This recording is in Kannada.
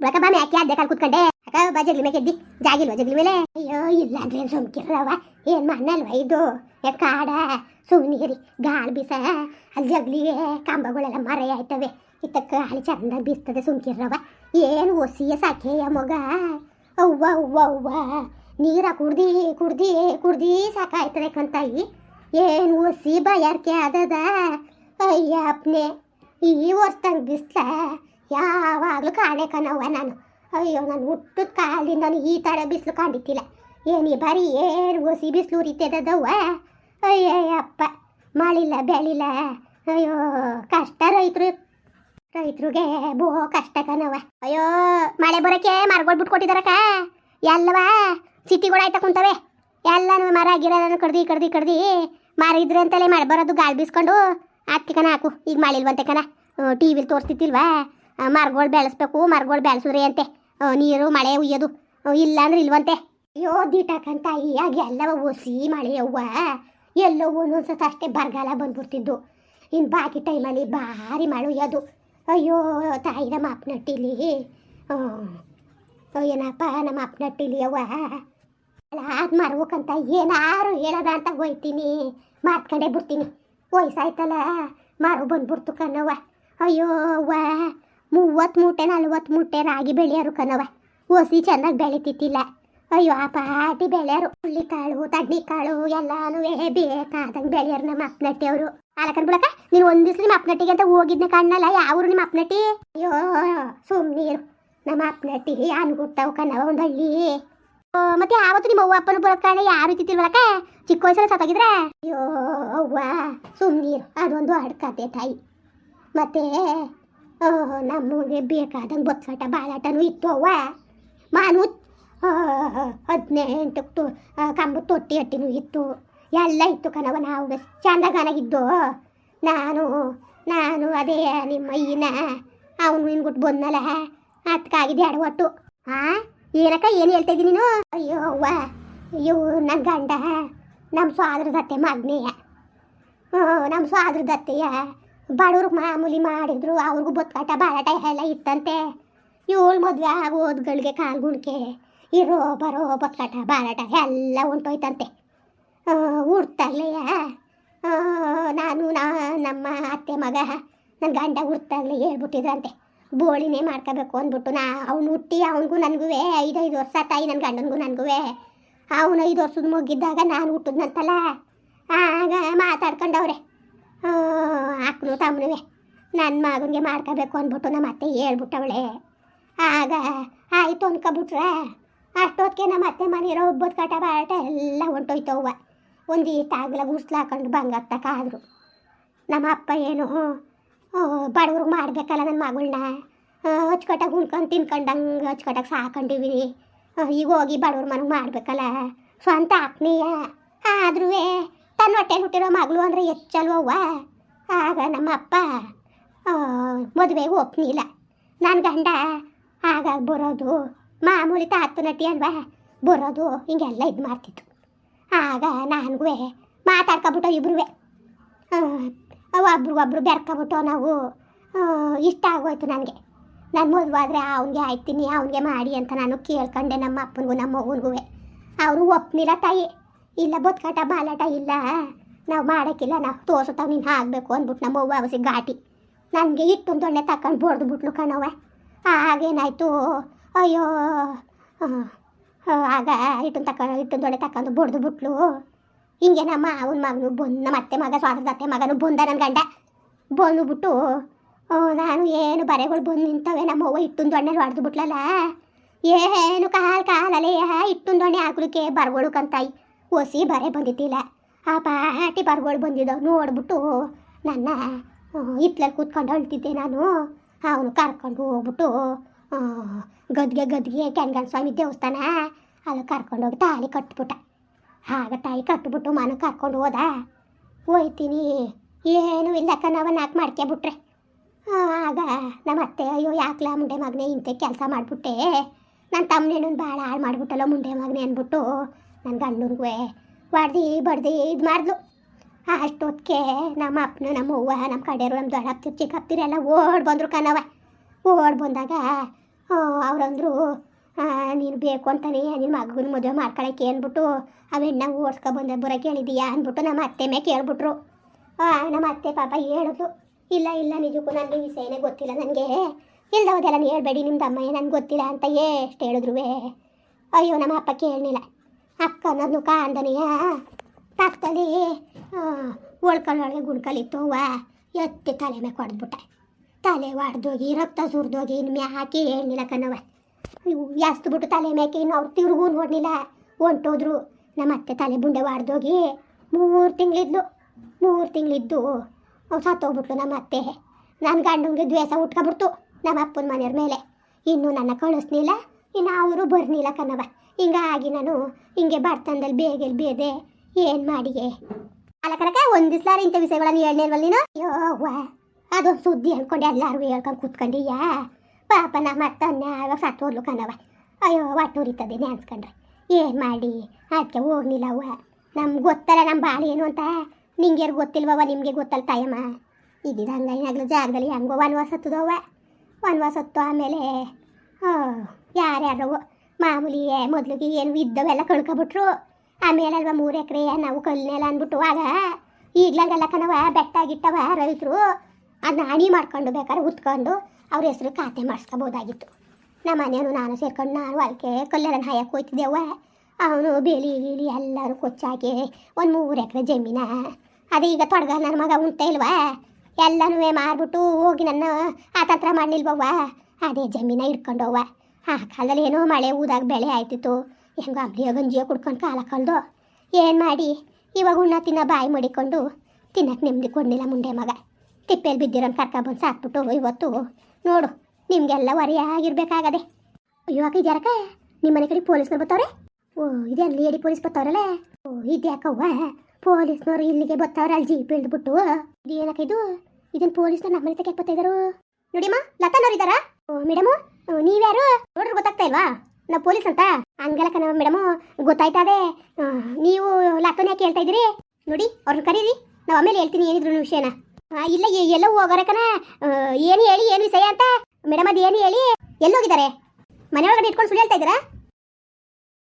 ಬಕ ಬಾಮೆ ಯಾಕೆ ಅದ್ದೆ ಕಾಲ್ ಕುತ್ಕೊಂಡೆ? ಅಕ್ಕ, ಬಾ ಜಗ್ಲಿ ಮೇಲೆ ಎದ್ದಿ. ಜಾಗಿಲ್ವಾ ಜಗ್ಲಿ ಮೇಲೆ? ಅಯ್ಯೋ, ಇಲ್ಲ ಅಂದ್ರೆ ಏನ್ ಸುಮ್ಕಿರವ ಏನ್ ಮಣ್ಣಲ್ವ ಇದು? ಕಾಡ? ಸುಮ್ನೀರಿ ಗಾಳಿ ಬೀಸ. ಅಲ್ಲಿ ಜಗ್ಲಿಗೆ ಕಂಬಗಳೆಲ್ಲ ಮರ ಆಯ್ತವೆ. ಇತ್ತಕ್ಕ ಗಾಳಿ ಚಂದ ಬೀಸ್ತದೆ ಸುಮ್ಕಿರವ ಏನು ಒಸಿಯ ಸಾಕೆಯ ಮಗ? ಅವ್ವ ಅವ್ವ ಅವ್ವ. ನೀರ ಕುಡ್ದಿ ಕುಡ್ದಿ ಕುಡ್ದಿ ಸಾಕಾಯ್ತದೆ ಕಂತಾಯಿ ಏನು ಒಸಿ ಬಯಾರ್ಕೆ ಆದದ ಅಯ್ಯ ಅಪ್ನೆ ಈ ವರ್ಷ ಬಿಸ್ಲ. ಯಾವಾಗಲೂ ಕಾಣೆ ಕಣವ್ವ ನಾನು. ಅಯ್ಯೋ, ನಾನು ಹುಟ್ಟದ ಕಾಲದಿಂದ ನಾನು ಈ ಥರ ಬಿಸಿಲು ಕಂಡಿತ್ತಿಲ್ಲ ಏನು ಈ ಬಾರಿ ಏನು ಗೋಸಿ ಬಿಸಿಲು ಉರಿತದವ್ವ ಅಯ್ಯಯ್ಯಪ್ಪ, ಮಳಿಲ್ಲ ಬೆಳಿಲ್ಲ. ಅಯ್ಯೋ, ಕಷ್ಟ ರೈತರು. ರೈತರಿಗೆ ಬೋ ಕಷ್ಟ ಕಣವ ಅಯ್ಯೋ, ಮಳೆ ಬರೋಕೆ ಮರಗಳು ಬಿಟ್ಕೊಟ್ಟಿದಾರಕ್ಕ. ಎಲ್ಲವ, ಸಿಟಿಗಳು ಆಯ್ತಾ ಕುಂತವೆ. ಎಲ್ಲನೂ ಮರ ಗಿರ ಕಡ್ದು ಕಡ್ದು ಕಡ್ದು. ಮರ ಇದ್ರೆ ಅಂತಲೇ ಮಳೆ ಬರೋದು ಗಾಳಿ ಬೀಸ್ಕೊಂಡು. ಹಾಕ್ತಿ ಕಣ ಹಾಕು, ಈಗ ಮಳಿಲ್ವಂತೆ ಕಣ. ಟಿ ವಿಲಿ ತೋರಿಸ್ತಿತ್ತಿಲ್ವಾ ಮರಗಳು ಬೆಳೆಸ್ಬೇಕು, ಮರಗಳು ಬೆಳೆಸಿದ್ರಿ ಅಂತೆ. ನೀರು, ಮಳೆ ಉಯ್ಯೋದು ಇಲ್ಲ ಅಂದ್ರೆ ಇಲ್ವಂತೆ. ಅಯ್ಯೋ, ದೀಟಕ್ಕಂತ ಈಗ ಎಲ್ಲವ ಒಸಿ ಮಳೆ ಅವ್ವ. ಎಲ್ಲೋ ಒಂದೊಂದ್ಸತ ಅಷ್ಟೇ ಬರಗಾಲ ಬಂದ್ಬಿಡ್ತಿದ್ದು. ಇನ್ನು ಬಾಕಿ ಟೈಮಲ್ಲಿ ಭಾರಿ ಮಳೆ ಉಯ್ಯೋದು. ಅಯ್ಯೋ, ತಾಯಿ ನಮ್ಮ ಅಪ್ಪನಟ್ಟಿಲಿ ಏನಪ್ಪ ನಮ್ಮ ಅಪ್ಪನಟ್ಟಿಲಿ ಅವ್ವ. ಅದು ಮರ್ಬೇಕಂತ ಏನಾರು ಹೇಳದ ಅಂತ ಹೋಯ್ತೀನಿ. ಮಾತ್ಕೊಂಡೇ ಬಿಡ್ತೀನಿ. ವಯಸ್ಸಾಯ್ತಲ್ಲ, ಮಾರು ಬಂದ್ಬಿಡ್ತು ಕಣವ್ವ ಅಯ್ಯೋ ಅವ್ವ. ಮೂವತ್ತು ಮೂಟೆ, ನಲ್ವತ್ತು ಮೂಟೆ ರಾಗಿ ಬೆಳೆಯೋರು ಕಣವ ಹೊಸಿ ಚೆನ್ನಾಗಿ ಬೆಳಿತಿತ್ತಿಲ್ಲ ಅಯ್ಯೋ, ಆ ಪಾಟಿ ಬೆಳೆಯರು. ಹುಳ್ಳಿ ಕಾಳು ತಡ್ಡಿ ಕಾಳು, ಎಲ್ಲಾನು ಬೇಕಾದಂಗೆ ಬೆಳೆಯೋರು ನಮ್ಮ ಅಪ್ನಟ್ಟಿ ಅವರು ಅಲಕನ್ ಬಿಡಕ, ನೀನು ಒಂದಿಸ್ ದಿವ್ಸ ನಿಮ್ಮ ಅಪ್ಪನಟ್ಟಿಗೆ ಅಂತ ಹೋಗಿದ್ನ ಕಣ್ಣಲ್ಲ, ಯಾವ್ರು ನಿಮ್ಮ ಅಪ್ನಟ್ಟಿ? ಅಯ್ಯೋ ಸುಮ್ಮನೀರು ನಮ್ಮ ಅಪ್ಪನಟ್ಟಿ ಅನ್ಗುಟ್ಟವು ಕಣವ ಒಂದು ಹಳ್ಳಿ. ಮತ್ತೆ ಯಾವತ್ತು ನಿಮ್ಮ ಅವ್ವ ಅಪ್ಪನ ಬರೋದ್ ಕಾರಣ ಯಾರು ಇತ್ತಿಲ್ವಲಕ ಚಿಕ್ಕ ವಯಸ್ಸಲ್ಲಿ ಸತ್ತಾಗಿದ್ರೆ? ಅಯ್ಯೋ ಅವ್ವ ಸುಮ್ಮನೀರು ಅದೊಂದು ಅಡ್ಕತೆ ತಾಯಿ. ಮತ್ತೆ ಆ, ನಮಗೆ ಬೇಕಾದಂಗೆ ಬೊತ್ಸಾಟ ಬಾಳಾಟನೂ ಇತ್ತು ಅವ್ವ ಮಾನು ಹದಿನೆಂಟು ತು ಕಂಬ ತೊಟ್ಟಿ ಹಟ್ಟಿನೂ ಇತ್ತು. ಎಲ್ಲ ಇತ್ತು ಕಣವ ನಾವು ಚಂದಗಾನಾಗಿದ್ದು. ನಾನು ನಾನು ಅದೇ ನಿಮ್ಮ ಅಯ್ಯನ ಅವನು ನಿನ್ಗುಟ್ಟು ಬಂದಲ್ಲ ಅದಕ್ಕಾಗಿದೆ ಒಟ್ಟು. ಹಾಂ ಏನಕ್ಕ ಏನು ಹೇಳ್ತಾ ನೀನು? ಅಯ್ಯೋ ಅವ್ವ ಇವು ನನ್ನ ಗಂಡ ನಮ್ಮ ಸ್ವಾದ್ರದತ್ತೆ ಮಗ್ನೆಯ. ನಮ್ಮ ಸ್ವಾದ್ರದತ್ತೆಯ ಬಡವ್ರಿಗೆ ಮಾಮೂಲಿ ಮಾಡಿದ್ರು, ಅವ್ರಿಗೂ ಬೊತ್ಕಾಟ ಬಾಳಾಟ ಎಲ್ಲ ಇತ್ತಂತೆ. ಇವಳು ಮದುವೆ ಆಗೋದ್ಗಳಿಗೆ ಕಾಲ್ಗುಣ್ಕೆ ಇರೋ, ಬರೋ, ಬೊತ್ಕಾಟ ಬಾಳಾಟ ಎಲ್ಲ ಹೊಂಟೋಯ್ತಂತೆ ಹುಡ್ತಾಗ್ಲೆಯ ನಾನು, ನಾ, ನಮ್ಮ ಅತ್ತೆ ಮಗ ನನ್ನ ಗಂಡ ಹುಡ್ತಾಗ್ಲಿ ಹೇಳ್ಬಿಟ್ಟಿದ್ರಂತೆ. ಬೋಳಿನೇ ಮಾಡ್ಕೋಬೇಕು ಅಂದ್ಬಿಟ್ಟು ನಾ, ಅವ್ನು ಹುಟ್ಟಿ ಅವನಿಗೂ ನನಗೂ ಐದೈದು ವರ್ಷ ತಾಯಿ ನನ್ನ ಗಂಡನಿಗೂ ನನಗೂ ಅವನು ಐದು ವರ್ಷದ ಮುಗಿದ್ದಾಗ ನಾನು ಹುಟ್ಟಿದ್ನಂತಲ್ಲ? ಆಗ ಮಾತಾಡ್ಕೊಂಡವ್ರೆ. ಅಕ್ಕನು ತಮ್ಮನವೇ ನನ್ನ ಮಗನಿಗೆ ಮಾಡ್ಕೋಬೇಕು ಅಂದ್ಬಿಟ್ಟು ನಮ್ಮ ಅತ್ತೆ ಹೇಳ್ಬಿಟ್ಟವಳೆ. ಆಗ ಆಯಿತು ಅನ್ಕೊಬಿಟ್ರೆ ಅಷ್ಟೊತ್ತಿಗೆ ನಮ್ಮ ಅತ್ತೆ ಮನೆಯರೋ ಒಬ್ಬದ ಕಟ ಬಾಟ ಎಲ್ಲ ಹೊಂಟೋಯ್ತವ್ವ. ಒಂದು ಈಟಾಗಲ ಗುಡ್ಸ್ಲು ಹಾಕೊಂಡು ಬಂಗತ್ತಕ ಆದರು. ನಮ್ಮ ಅಪ್ಪ ಏನು ಬಡವ್ರಿಗೆ ಮಾಡಬೇಕಲ್ಲ ನನ್ನ ಮಗಳನ್ನ ಅಚ್ಕಟ್ಟಾಗಿ ಉಣ್ಕೊಂಡು ತಿನ್ಕೊಂಡಂಗೆ ಅಚ್ಕಟ್ಟಾಗಿ ಸಾಕೊಂಡಿವಿ. ಈಗ ಹೋಗಿ ಬಡವ್ರ ಮನೆಗೆ ಮಾಡಬೇಕಲ್ಲ. ಸ್ವಂತ ಆತ್ಮೀಯ. ಆದ್ರೂ ತನ್ನ ಹೊಟ್ಟೆ ಹುಟ್ಟಿರೋ ಮಗಳು ಅಂದರೆ ಹೆಚ್ಚಲ್ವವ್ವ ಆಗ ನಮ್ಮ ಅಪ್ಪ ಮದುವೆಗೆ ಒಪ್ಪನಿಲ್ಲ ನನ್ನ ಗಂಡ ಆಗ ಬರೋದು, ಮಾಮೂಲಿ ತಾತು ನಟಿ ಅಲ್ವಾ, ಬರೋದು ಹಿಂಗೆಲ್ಲ ಇದು ಮಾಡ್ತಿತ್ತು. ಆಗ ನನಗೂ ಮಾತಾಡ್ಕೊಬಿಟ್ಟು ಇಬ್ರು ಒಬ್ರು ಒಬ್ರು ಬೆರ್ಕೊಬಿಟ್ಟು ನಾವು ಇಷ್ಟ ಆಗೋಯ್ತು ನನಗೆ. ನನ್ನ ಮದುವೆ ಆದರೆ ಅವನಿಗೆ ಆಯ್ತೀನಿ ಅವನಿಗೆ ಮಾಡಿ ಅಂತ ನಾನು ಕೇಳ್ಕೊಂಡೆ ನಮ್ಮ ಅಪ್ಪನಿಗೂ, ನಮ್ಮ ಮಗನಿಗೂ ಅವರು ಒಪ್ಪನಿಲ್ಲ ತಾಯಿ. ಇಲ್ಲ ಬೊತ್ಕಾಟ ಬಾಲಾಟ ಇಲ್ಲ. ನಾವು ಮಾಡೋಕ್ಕಿಲ್ಲ, ನಾವು ತೋರ್ಸುತ್ತಾವ ನೀನು ಆಗಬೇಕು ಅಂದ್ಬಿಟ್ಟು ನಮ್ಮ ಅವಸಿ ಘಾಟಿ. ನನಗೆ ಇಟ್ಟೊಂದು ದೊಣ್ಣೆ ತಕೊಂಡು ಬಡ್ದು ಬಿಟ್ಲು ಕಣವ ಆಗೇನಾಯ್ತು ಅಯ್ಯೋ ಆಗ ಇಟ್ಟೊಂದು ತಕೊಂಡು ಇಟ್ಟೊಂದು ದೊಣ್ಣೆ ತಕೊಂಡು ಬಡ್ದು ಬಿಟ್ಲು. ಹಿಂಗೆ ನಮ್ಮ ಅವನ ಮಗನು ಬಂದು ನಮ್ಮ ಮಗ, ಸ್ವಾತಂತ್ರ್ಯ ಅತ್ತೆ ಮಗನು ಬಂದ ನನ್ನ ಗಂಡ. ಬಂದುಬಿಟ್ಟು ನಾನು ಏನು ಬರೆಗಳು ಬಂದು ನಿಂತವೆ ನಮ್ಮವ್ವ ಇಟ್ಟೊಂದು ದೊಣ್ಣೆ ಹೊಡೆದು ಬಿಟ್ಲಲ್ಲ. ಏನು ಕಾಲು ಕಾಲಲ್ಲೇ ಇಟ್ಟೊಂದು ದೊಣ್ಣೆ ಹಾಕ್ಲಿಕ್ಕೆ ಬರ್ಗಳು ಕಂತಾಯಿ. ಒಸಿ ಬರೇ ಬಂದಿದ್ದಿಲ್ಲ. ಆ ಪಾಟಿ ಬರ್ಗಳು ಬಂದಿದ್ದವು, ನೋಡ್ಬಿಟ್ಟು ನನ್ನ ಹಿತ್ಲಲ್ಲಿ ಕೂತ್ಕೊಂಡು ಅಳ್ತಿದ್ದೆ ನಾನು. ಅವನು ಕರ್ಕೊಂಡು ಹೋಗ್ಬಿಟ್ಟು ಗದ್ಗೆ ಗದ್ಗೆ ಕೆಂಗನ್ ಸ್ವಾಮಿ ದೇವಸ್ಥಾನ, ಅಲ್ಲಿ ಕರ್ಕೊಂಡೋಗಿ ತಾಳಿ ಕಟ್ಬಿಟ್ಟ. ಆಗ ತಾಯಿ ಕಟ್ಬಿಟ್ಟು ಮನ ಕರ್ಕೊಂಡು ಹೋದ. ಹೋಯ್ತೀನಿ, ಏನು ಇಲ್ಲ ನಾವು ನಾಲ್ಕು ಮಾಡ್ಕೊಬಿಟ್ರೆ ಆಗ ನಮ್ಮ ಅತ್ತೆ, ಅಯ್ಯೋ, ಯಾಕಲ ಮುಂಡೆ ಮಗನೇ ಇಂಥ ಕೆಲಸ ಮಾಡಿಬಿಟ್ಟೆ. ನನ್ನ ತಮ್ಮನೇನು ಭಾಳ ಹಾಳು ಮಾಡಿಬಿಟ್ಟಲ್ಲ ಮುಂಡೆ ಮಗನೇ ಅಂದ್ಬಿಟ್ಟು ನನ್ನ ಗಂಡನಿಗೂ ಹೊಡ್ದು, ಬಡ್ದು ಇದು ಮಾಡಿದ್ಲು. ಅಷ್ಟೊತ್ತಿಗೆ ನಮ್ಮ ಅಪ್ಪನ, ನಮ್ಮ ಅವ್ವ, ನಮ್ಮ ಕಡೆಯವರು ನಮ್ಮ ದೊಡ್ಡ ಹತ್ತಿರ ಚಿಕ್ಕ ಹತ್ತಿರ ಎಲ್ಲ ಓಡ್ ಬಂದರು ಕಣವ ಓಡ್ ಬಂದಾಗ ಅವ್ರಂದ್ರು ನೀನು ಬೇಕು ಅಂತಾನೆ, ನಿನ್ನ ಮಗನ ಮದುವೆ ಮಾಡ್ಕೊಳಕ್ಕೆ ಅಂದ್ಬಿಟ್ಟು ಅವೆಣ್ಣ ಓಡಿಸ್ಕೊ ಬಂದೆ ಬರೋಕೆ ಹೇಳಿದೀಯಾ ಅಂದ್ಬಿಟ್ಟು ನಮ್ಮ ಅತ್ತೆ ಮೇ ಕೇಳ್ಬಿಟ್ರು. ನಮ್ಮ ಅತ್ತೆ ಪಾಪ ಹೇಳಿದ್ರು ಇಲ್ಲ ಇಲ್ಲ, ನಿಜಕ್ಕೂ ನನಗೆ ವಿಷಯನೇ ಗೊತ್ತಿಲ್ಲ, ನನಗೆ ಇಲ್ದವದೆಲ್ಲ ಹೇಳ್ಬೇಡಿ, ನಿಮ್ದು ಅಮ್ಮಯ್ಯ ನನಗೆ ಗೊತ್ತಿಲ್ಲ ಅಂತ ಎಷ್ಟು ಹೇಳಿದ್ರು ಅಯ್ಯೋ, ನಮ್ಮ ಅಪ್ಪ ಕೇಳಲಿಲ್ಲ. ಅಕ್ಕ ಅನ್ನೋದು ಕಾಂದನೆಯ ಪಕ್ಕದಲ್ಲಿ ಒಳ್ಕೊಳ್ಳೊಳಗೆ ಗುಣ್ಕಲಿತ್ತು ಅವ್ವ ಎತ್ತಿ ತಲೆ ಮೇಲೆ ಕೊಡ್ದ್ಬಿಟ್ಟೆ ತಲೆ ಒಡೆದೋಗಿ, ರಕ್ತ ಸುರಿದೋಗಿ, ಇನ್ನು ಹಾಕಿ ಹೇಳಿಲ್ಲ ಕಣವ ಇವು ಜಾಸ್ತಿ ಬಿಟ್ಟು ತಲೆ ಮೇಕೆ ಇನ್ನು ಅವ್ರು ತಿರುಗೂ ನೋಡಲಿಲ್ಲ. ಹೊಂಟೋದ್ರು. ನಮ್ಮ ಅತ್ತೆ ತಲೆ ಬುಂಡೆ ಒಡೆದೋಗಿ ಮೂರು ತಿಂಗಳಿದ್ಲು. ಮೂರು ತಿಂಗಳಿದ್ದು ಅವ್ರು ಸತ್ತೋಗ್ಬಿಟ್ಲು ನಮ್ಮ ಅತ್ತೆ. ನನ್ನ ಗಂಡಂಗೆ ದ್ವೇಷ ಉಟ್ಕೊಬಿಡ್ತು ನಮ್ಮ ಅಪ್ಪನ ಮನೆಯವ್ರ ಮೇಲೆ. ಇನ್ನೂ ನನ್ನ ಕಳಿಸ್ಲಿಲ್ಲ, ಇನ್ನು ಅವರು ಬರ್ನಿಲ್ಲ ಕಣವ ಹಿಂಗಾಗಿ ನಾನು ಹಿಂಗೆ ಬರ್ತಂದಲ್ಲಿ ಬೇಗ ಬೇದೆ ಏನು ಮಾಡಿಗೆ? ಅಲ್ಲ ಕನಕ, ಒಂದು ದಿವ್ಸಲಾರ ಇಂಥ ವಿಷಯಗಳನ್ನು ಹೇಳ್ನೇಲ್ವಲ್ಲ ನೀನು? ಅವ್ವ. ಅದೊಂದು ಸುದ್ದಿ ಅನ್ಕೊಂಡು ಎಲ್ಲರಿಗೂ ಹೇಳ್ಕೊಂಡು ಕೂತ್ಕೊಂಡಿಯಾ? ಪಾಪ ನಮ್ಮ ಅತ್ತನ್ನ ಆವಾಗ ಸತ್ತೋದ್ಲು ಕಣವ ಅಯ್ಯೋ, ಹೊಟ್ಟೆ ಉರಿತದೆ ನೆನ್ಸ್ಕೊಂಡ್ರೆ ಏನು ಮಾಡಿ? ಅದಕ್ಕೆ ಹೋಗ್ಲಿಲ್ಲ ಅವ್ವ. ನಮ್ಗೆ ಗೊತ್ತಲ್ಲ ನಮ್ಮ ಬಾಳಿ ಏನು ಅಂತ. ನಿಂಗೆ ಗೊತ್ತಿಲ್ವವ ನಿಮಗೆ ಗೊತ್ತಲ್ಲ ತಾಯಮ್ಮ. ಇದ್ದಿದ್ದು ಹಂಗಾಗ್ಲೂ ಜಾಗದಲ್ಲಿ ಹೆಂಗೋ ವನವಾಸ ಹತ್ತದವ ವನವಾಸ ಹತ್ತು ಆಮೇಲೆ ಯಾರ್ಯಾರೋ ಮಾಮೂಲಿ ಮೊದಲಿಗೆ ಏನು ಇದ್ದವೆಲ್ಲ ಕಳ್ಕೊಬಿಟ್ರು. ಆಮೇಲೆ ಅಲ್ವಾ ಮೂರು ಎಕರೆ ನಾವು ಕಲ್ನೆಲ್ಲ ಅಂದ್ಬಿಟ್ಟು ಆಗ ಈಗ್ಲಂಗೆಲ್ಲ ಕಣವ ಬೆಟ್ಟ ಗಿಟ್ಟವ ರೈತರು. ಅದನ್ನ ಅಣಿ ಮಾಡ್ಕೊಂಡು ಬೇಕಾದ್ರೆ ಉತ್ಕೊಂಡು ಅವ್ರ ಹೆಸರು ಖಾತೆ ಮಾಡಿಸ್ಕೋಬೋದಾಗಿತ್ತು. ನಮ್ಮ ಮನೆಯವರು ನಾನು ಸೇರ್ಕೊಂಡು ನಾನು ಹೊಲಕ್ಕೆ ಕಲ್ಲೆಲ್ಲ ಹಾಯಕ್ಕೆ ಹೋಯ್ತಿದ್ದೆವ್ವ. ಅವನು ಬೇಲಿ ಗೀಲಿ ಎಲ್ಲರೂ ಕೊಚ್ಚಾಕಿ ಒಂದು ಮೂರು ಎಕರೆ ಜಮೀನ. ಅದೇ ಈಗ ತೊಡಗ ನನ್ನ ಮಗ ಉಂಟ ಇಲ್ವಾ? ಎಲ್ಲನೂ ಮಾರ್ಬಿಟ್ಟು ಹೋಗಿ ನನ್ನ ಆತಂತ್ರ ಮಾಡಲಿಲ್ವವ್ವ ಅದೇ ಜಮೀನ ಹಿಡ್ಕೊಂಡವ್ವ. ಆ ಕಾಲದಲ್ಲಿ ಏನೋ ಮಳೆ ಊದಾಗ ಬೆಳೆ ಆಯ್ತಿತ್ತು. ಹೆಂಗೋ ಅಂಬ್ಲಿಯ ಗಂಜಿಯ ಕುಡ್ಕೊಂಡು ಕಾಲ ಕಳ್ದು ಏನು ಮಾಡಿ? ಇವಾಗ ಉಣ್ಣ ತಿನ್ನ ಬಾಯಿ ಮಡಿಕೊಂಡು ತಿನ್ನಕ್ಕೆ ನೆಮ್ಮದಿ ಕೊಡಲಿಲ್ಲ ಮುಂಡೆ ಮಗ. ತಿಪ್ಪೆಯಲ್ಲಿ ಬಿದ್ದಿರೋನು ಕರ್ಕೊಬಂದು ಸಾಕ್ಬಿಟ್ಟು ಇವತ್ತು ನೋಡು, ನಿಮಗೆಲ್ಲ ಹೊರೆಯಾಗಿರ್ಬೇಕಾಗದೆ ಇವಾಗ ಇದ್ಯಾರಕ್ಕ ನಿಮ್ಮ ಮನೆ ಕಡೆ ಪೊಲೀಸ್ನವ್ರು ಬರ್ತಾವ್ರೆ? ಓ ಇದೇನು ಲೇಡಿ ಪೊಲೀಸ್ ಬರ್ತಾವ್ರಲ್ಲ? ಓ ಇದ್ಯಾಕವ್ವ ಪೊಲೀಸ್ನವ್ರು ಇಲ್ಲಿಗೆ ಬರ್ತಾವ್ರೆ, ಅಲ್ಲಿ ಜೀಪ್ ಇಳ್ದ್ಬಿಟ್ಟು ಏನಕ್ಕ ಇದು? ಇದನ್ನು ಪೊಲೀಸ್ನ ನಮ್ಮ ಮನೆ ತೆಗೆ ಬರ್ತಾ ಇದ್ದಾರು ನೋಡಿಮ್ಮ ಲತಾನವ್ರು ಇದ್ದಾರಾ? ಓ, ಮೇಡಮು ನೀವ್ಯಾರು ನೋಡ್ರಿ ಗೊತ್ತಾಗ್ತಾ ಇಲ್ವಾ? ನಾವು ಪೊಲೀಸ್ ಅಂತ? ಹಂಗಲ್ಲ ಕಣ ಮೇಡಮು ಗೊತ್ತಾಯ್ತದೆ ನೀವು ಲತಾನ ಯಾಕೆ ಹೇಳ್ತಾ ಇದ್ದೀರಿ? ನೋಡಿ, ಅವ್ರನ್ನ ಕರೀರಿ. ನಾವು ಆಮೇಲೆ ಹೇಳ್ತೀನಿ ಏನಿದ್ರು ವಿಷಯನ. ಇಲ್ಲ ಎಲ್ಲ ಎಲ್ಲೋ ಹೋಗೋರೆ ಏನು ಹೇಳಿ, ಏನು ವಿಷಯ ಅಂತ? ಮೇಡಮ್ ಅದು ಏನು ಹೇಳಿ? ಎಲ್ಲೋಗಿದ್ದಾರೆ ಮನೆಯೊಳಗಡೆ ಇಟ್ಕೊಂಡು ಸುಳ್ಳು ಹೇಳ್ತಾ ಇದ್ದೀರಾ?